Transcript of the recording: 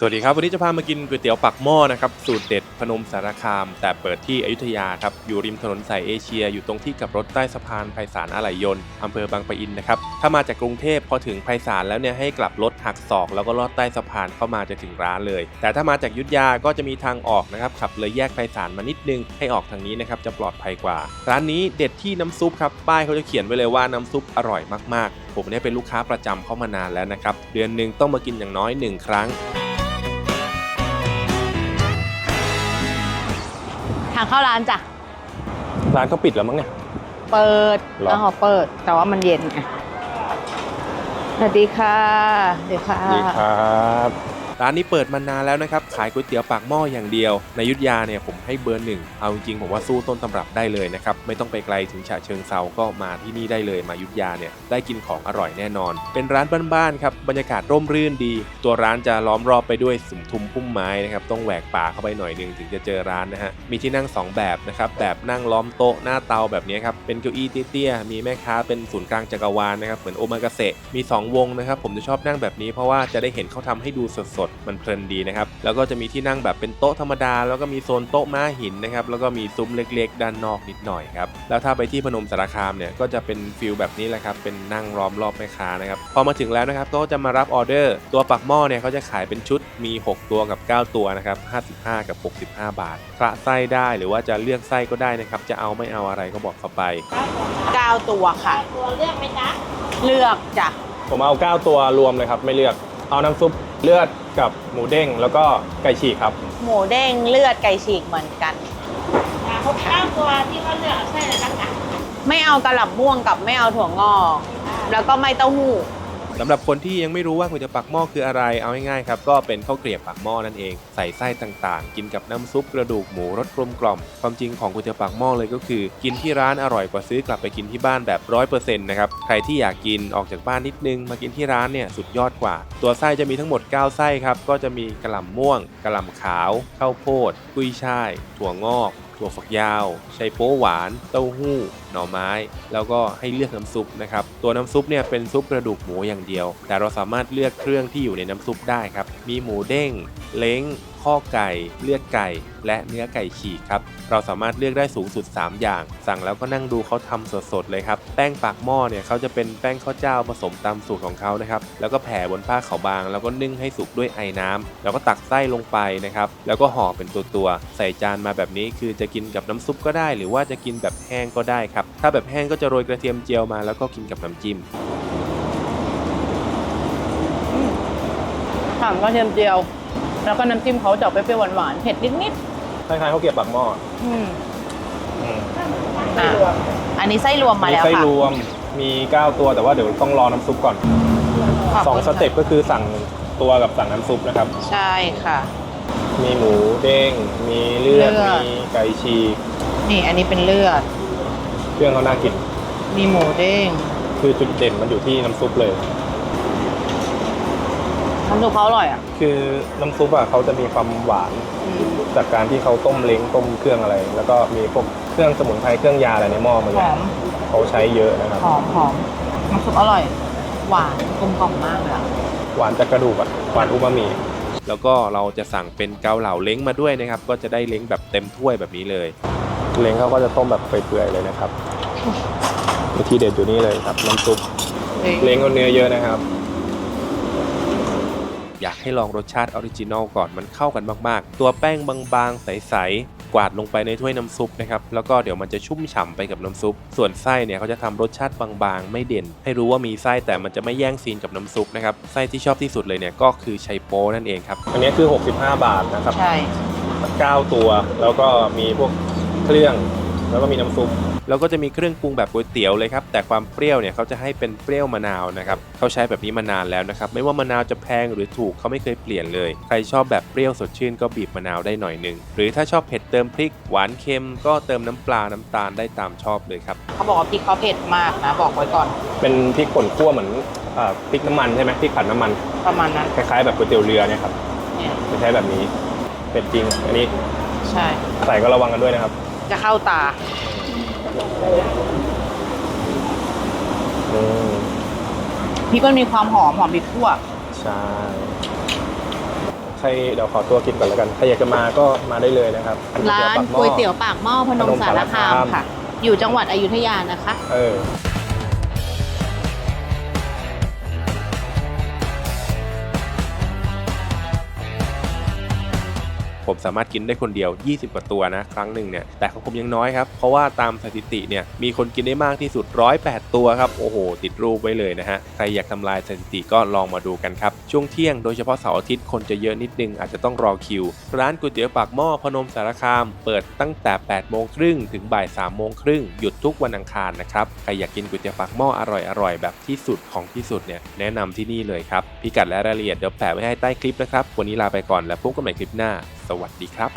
สวัสดีครับ วันนี้จะพามากินก๋วยเตี๋ยวปักหม้อนะครับ สูตรเด็ดพนมสารคาม แต่เปิดที่อยุธยาครับ อยู่ริมถนนสายเอเชีย อยู่ตรงที่กับรถใต้สะพานไพศาลอะไหล่ยนต์อำเภอบางปะอินนะครับ ถ้ามาจากกรุงเทพพอถึงไพศาลแล้วเนี่ยให้กลับรถหักศอก แล้วก็ลอดใต้สะพานเข้ามาจะถึงร้านเลย แต่ถ้ามาจากยุธยาก็จะมีทางออกนะครับขับเลยแยกไพศาลมานิดนึงให้ออกทางนี้นะครับจะปลอดภัยกว่า ร้านนี้เด็ดที่น้ำซุปครับป้ายเขาจะเขียนไว้เลยว่าน้ำซุปอร่อยมากๆ ผมเนี่ยเป็นลูกค้าประจำเข้ามานานแล้วนะครับเดือนหนึ่งต้องมากินอย่างน้อยหนึ่งครั้งางเข้าร้านจ้ะ ร้านเขาปิดแล้วมั้งเนี่ย เปิดหรอ ร้านเขาเปิด แต่ว่ามันเย็นไงสวัสดีค่ะ เดี๋ยวค่ะ ดีครับ ร้านนี้เปิดมานานแล้วนะครับ ขายก๋วยเตี๋ยวปากหม้ออย่างเดียว ในยุทธยาเนี่ยผมให้เบอร์หนึ่ง เอาจริงๆผมว่าสู้ต้นตำรับได้เลยนะครับ ไม่ต้องไปไกลถึงฉะเชิงเซาก็มาที่นี่ได้เลยมายุทธยาเนี่ยได้กินของอร่อยแน่นอน เป็นร้านบ้านๆครับบรรยากาศร่มรื่นดี ตัวร้านจะล้อมรอบไปด้วยสุมทุมพุ่มไม้นะครับต้องแหวกป่าเข้าไปหน่อยหนึงถึงจะเจอร้านนะฮะมีที่นั่งสองแบบนะครับแบบนั่งล้อมโต๊ะหน้าเตาแบบนี้ครับเป็นเก้าอี้เตี้ยๆมีแม่ค้าเป็นศูนย์กลางจักรวาลนะครับเหมือนโอมากาเสะมีสองวงนะครับผมจะชอบนั่งแบบนี้เพราะว่าจะได้เห็นเขาทำให้ดูสดๆมันเพลินดีนะครับ แล้วก็จะมีที่นั่งแบบเป็นโต๊ะธรรมดา แล้วก็มีโซนโต๊ะม้าหินนะครับ แล้วก็มีซุ้มเล็กๆ ด้านนอกนิดหน่อยครับ แล้วถ้าไปที่พนมสารคามเนี่ย ก็จะเป็นฟิลแบบนี้แหละครับ เป็นนั่งล้อมรอบแม่ค้านะครับ พอมาถึงแล้วนะครับ ก็จะมารับออเดอร์ ตัวปักหม้อเนี่ยเขาจะขายเป็นชุด มี 6 ตัวกับ 9 ตัวนะครับ55 กับ 65 บาทคละไส้ได้หรือว่าจะเลือกไส้ก็ได้นะครับ จะเอาไม่เอาอะไรก็บอกเขาไป 9 ตัวค่ะ ตัวเลือกไหมจ๊ะ เลือกจ้ะ ผมเอา 9 ตัวรวมเลยครับ ไม่เลือก เอาน้ำซุป เลือดกับหมูเด้งแล้วก็ไก่ฉีกครับ หมูเด้งเลือดไก่ฉีกเหมือนกัน อ่าครบเก้าตัวที่เขาเลือกใช่เลยนะคะไม่เอากระหล่ำม่วงกับไม่เอาถั่วงอก แล้วก็ไม่เต้าหู้ สำหรับคนที่ยังไม่รู้ว่าก๋วยเตี๋ยวปากหม้อคืออะไรเอาง่ายๆครับก็เป็นข้าวเกรียบปากหม้อนั่นเอง ใส่ไส้ต่างๆ กินกับน้ำซุปกระดูกหมูรสกลมกล่อมความจริงของก๋วยเตี๋ยวปากหม้อเลยก็คือ กินที่ร้านอร่อยกว่าซื้อกลับไปกินที่บ้านแบบร้อยเปอร์เซ็นต์นะครับใครที่อยากกินออกจากบ้านนิดนึงมากินที่ร้านเนี่ยสุดยอดกว่า ตัวไส้จะมีทั้งหมด 9 ไส้ครับก็จะมีกระหล่ำม่วงกระหล่ำขาวข้าวโพดกุ้ยช่ายถั่วงอก ถั่วฝักยาวไชโป๊หวาน เต้าหู้ หน่อไม้ แล้วก็ให้เลือกน้ำซุปนะครับ ตัวน้ำซุปเนี่ยเป็นซุปกระดูกหมูอย่างเดียว แต่เราสามารถเลือกเครื่องที่อยู่ในน้ำซุปได้ครับ มีหมูเด้ง เล้ง ข้อไก่ เลือดไก่ และเนื้อไก่ฉีกครับ เราสามารถเลือกได้สูงสุด 3 อย่าง สั่งแล้วก็นั่งดูเขาทำสดๆเลยครับ แป้งปากหม้อเนี่ยเขาจะเป็นแป้งข้าวเจ้าผสมตามสูตรของเขานะครับ แล้วก็แผ่บนผ้าขาวบาง แล้วก็นึ่งให้สุกด้วยไอ้น้ำแล้วก็ตักไส้ลงไปนะครับ แล้วก็ห่อเป็นตัวๆ ใส่จานมาแบบนี้คือจะกินกับน้ำซุปก็ได้ หรือว่าจะกินแบบแห้งก็ได้ครับ ถ้าแบบแห้งก็จะโรยกระเทียมเจียวมาแล้วก็กินกับน้ำจิ้ม ถามก็เทียมเจียว แล้วก็น้ำจิ้มเขาจะออกไปเปรี้ยวหวานๆเผ็ดนิดคล้ายๆข้าวเกรี๊ยวปากหม้อๆอืมอืมอะอันนี้ไส้รวมมามีแล้วไส้ค่ะรวมมี9ตัวแต่ว่าเดี๋ยวต้องรอน้ำซุปก่อนขบสองคุณสเต็ปก็คือสั่งตัวกับสั่งน้ำซุปนะครับ ใช่ค่ะ มีหมูเด้ง มีเลือด เลือด มีไก่ฉีกนี่อันนี้เป็นเลือด เครื่องเขาน่ากิน มีหมูเด้ง คือจุดเด่นมันอยู่ที่น้ำซุปเลย น้ำซุปเขาอร่อยอะ คือน้ำซุปอะเขาจะมีความหวานอืมจากการที่เขาต้มเล้งต้มเครื่องอะไร แล้วก็มีพวกเครื่องสมุนไพรเครื่องยาอะไรในหม้อมันหเลยอม เขาใช้เยอะนะครับหอมหอมน้ำซุปอร่อย หวานกลมกล่อมมากเลยอะหวานจากกระดูกอะหวานอูมามิแล้วก็เราจะสั่งเป็นเกาเหลาเล้งมาด้วยนะครับ ก็จะได้เล้งแบบเต็มถ้วยแบบนี้เลย เล้งเขาก็จะต้มแบบเปื่อยๆเลยนะครับวิธีเด็ดอยู่นี่เลยครับน้ำซุปเล้งเขาเนื้อเยอะนะครับ อยากให้ลองรสชาติออริจินอลก่อนมันเข้ากันมากๆ ตัวแป้งบางๆ ใสๆ กวาดลงไปในถ้วยน้ำซุปนะครับ แล้วก็เดี๋ยวมันจะชุ่มฉ่ำไปกับน้ำซุป ส่วนไส้เนี่ยเขาจะทำรสชาติบางๆ ไม่เด่น ให้รู้ว่ามีไส้แต่มันจะไม่แย่งซีนกับน้ำซุปนะครับ ไส้ที่ชอบที่สุดเลยเนี่ยก็คือไชโป้นั่นเองครับ อันนี้คือ 65 บาทนะครับใช่9ตัว แล้วก็มีพวกเครื่อง แล้วก็มีน้ำซุป แล้วก็จะมีเครื่องปรุงแบบก๋วยเตี๋ยวเลยครับ แต่ความเปรี้ยวเนี่ยเขาจะให้เป็นเปรี้ยวมะนาวนะครับเขาใช้แบบนี้มานานแล้วนะครับ ไม่ว่ามะนาวจะแพงหรือถูกเขาไม่เคยเปลี่ยนเลย ใครชอบแบบเปรี้ยวสดชื่นก็บีบมะนาวได้หน่อยหนึง หรือถ้าชอบเผ็ดเติมพริก หวานเค็มก็เติมน้ำปลาน้ำตาลได้ตามชอบเลยครับ เขาบอกว่าพริกเขาเผ็ดมากนะบอกไว้ก่อนเป็นพริกป่นคั่วเหมือนอ่าพริกน้ำมันใช่ไหมพริกผัดน้ำมันประมาณนั้นคล้ายๆแบบก๋วยเตี๋ยวเรือเนี่ยครับเนี่ยจะใช้แบบนี้เป็ดจริงอันนี้ใช่ใส่ก็ระวังกันด้วยนะครับ จะเข้าตา อืมพริกมันมีความหอมหอมพริกขั่วใช่ใครเดี๋ยวขอตัวกินก่อนแล้วกันใครอยากจะมาก็มาได้เลยนะครับร้านก๋วยเตี๋ยวปากหม้อพนมสารคามค่ะ อยู่จังหวัดอยุธยานะคะ เออ ผมสามารถกินได้คนเดียว 20 กว่าตัวนะ ครั้งหนึ่งเนี่ยแต่ของผมยังน้อยครับ เพราะว่าตามสถิติเนี่ยมีคนกินได้มากที่สุด 108 ตัวครับ โอ้โห ติดรูปไว้เลยนะฮะ ใครอยากทำลายสถิติก็ลองมาดูกันครับ ช่วงเที่ยงโดยเฉพาะเสาร์อาทิตย์คนจะเยอะนิดนึงอาจจะต้องรอคิว ร้านก๋วยเตี๋ยวปากหม้อพนมสารคาม เปิดตั้งแต่ 8 โมงครึ่งถึงบ่าย 3 โมงครึ่งหยุดทุกวันอังคารนะครับใครอยากกินก๋วยเตี๋ยวปากหม้ออร่อยๆแบบที่สุดของที่สุดเนี่ยแนะนำที่นี่เลยครับพิกัดและรายละเอียดเดี๋ยวแปะไว้ให้ใต้คลิปนะครับวันนี้ลาไปก่อนแล้วพบกันใหม่คลิปหน้า สวัสดีครับ